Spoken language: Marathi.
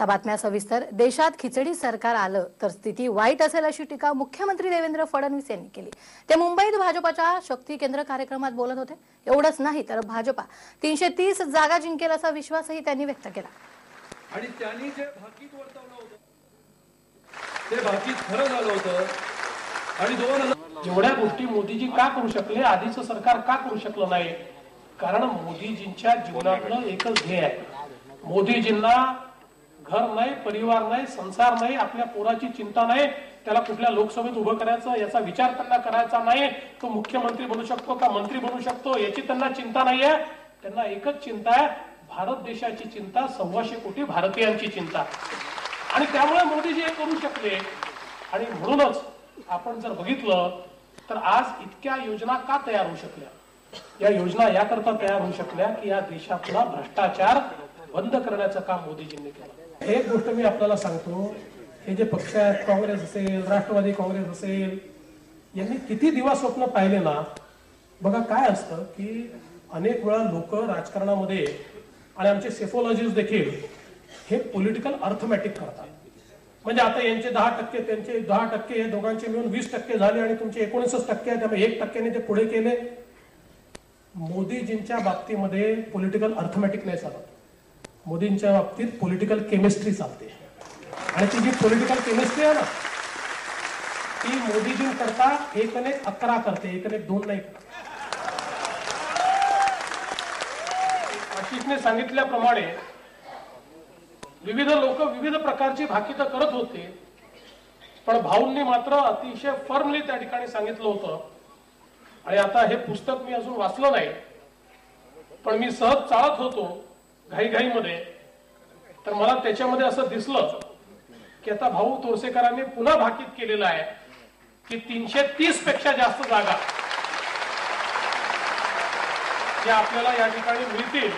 आता बातम्या सविस्तर. देशात खिचडी सरकार आलं तर स्थिती वाईट असेल अशी टीका मुख्यमंत्री देवेंद्र फडणवीस यांनी केली. ते मुंबईत भाजपाच्या शक्ती केंद्र कार्यक्रमात बोलत होते. एवढंच नाही तर भाजपा तीनशे तीस जागा जिंकेल असा विश्वासही त्यांनी व्यक्त केला. आणि त्यांनी जे भाकीत वर्तवलं होतं ते भाकीत खरं झालं होतं. आणि दोन हजार एवढ्या गोष्टी मोदीजी का करू शकले? आधीचं सरकार का करू शकलं नाही? कारण मोदीजींच्या जीवनातलं एकच ध्येय आहे. मोदीजींना घर नाही परिवार नाही संसार नाही आपल्या पोराची चिंता नाही त्याला कुठल्या लोकसभेत उभं करायचं याचा विचार त्यांना करायचा नाही तो मुख्यमंत्री बनू शकतो का मंत्री बनू शकतो याची त्यांना चिंता नाहीये. त्यांना एकच चिंता आहे भारत देशाची चिंता सव्वाशे कोटी भारतीयांची चिंता. आणि त्यामुळे मोदीजी हे करू शकले. आणि म्हणूनच आपण जर बघितलं तर आज इतक्या योजना का तयार होऊ शकल्या? या योजना याकरता तयार होऊ शकल्या की या देशातला भ्रष्टाचार बंद करण्याचं काम मोदीजींनी केलं. एक गोष्ट मी आपल्याला सांगतो हे जे पक्ष आहेत काँग्रेस असेल राष्ट्रवादी काँग्रेस असेल यांनी किती दिवस स्वप्न पाहिले ना बघा काय असतं की अनेक वेळा लोक राजकारणामध्ये आणि आमचे सेफोलॉजिस्ट देखील हे पॉलिटिकल अर्थमॅटिक करतात. म्हणजे आता यांचे दहा टक्के त्यांचे दहा टक्के हे दोघांचे मिळून वीस टक्के झाले आणि तुमचे एकोणीसच टक्के आहे त्यामुळे एक टक्क्याने ते पुढे केले. मोदीजींच्या बाबतीमध्ये पॉलिटिकल अर्थमॅटिक नाही चालत. मोदींच्या बाबतीत पॉलिटिकल केमिस्ट्री चालते. आणि ती जी पॉलिटिकल केमिस्ट्री आहे ना ती मोदीजींकरता एक अनेक अकरा करते एक अनेक दोन नाही आशिषने सांगितल्याप्रमाणे विविध लोक विविध प्रकारची भाकितं करत होते. पण भाऊंनी मात्र अतिशय फर्मली त्या ठिकाणी सांगितलं होतं. आणि आता हे पुस्तक मी अजून वाचलं नाही. पण मी सहज चालत होतो. घाईघाईमध्ये. तर मला त्याच्यामध्ये असं दिसलं की आता भाऊ तोरसेकरांनी पुन्हा भाकीत केलेलं आहे की तीनशे तीसपेक्षा जास्त जागा ज्या आपल्याला या ठिकाणी मिळतील.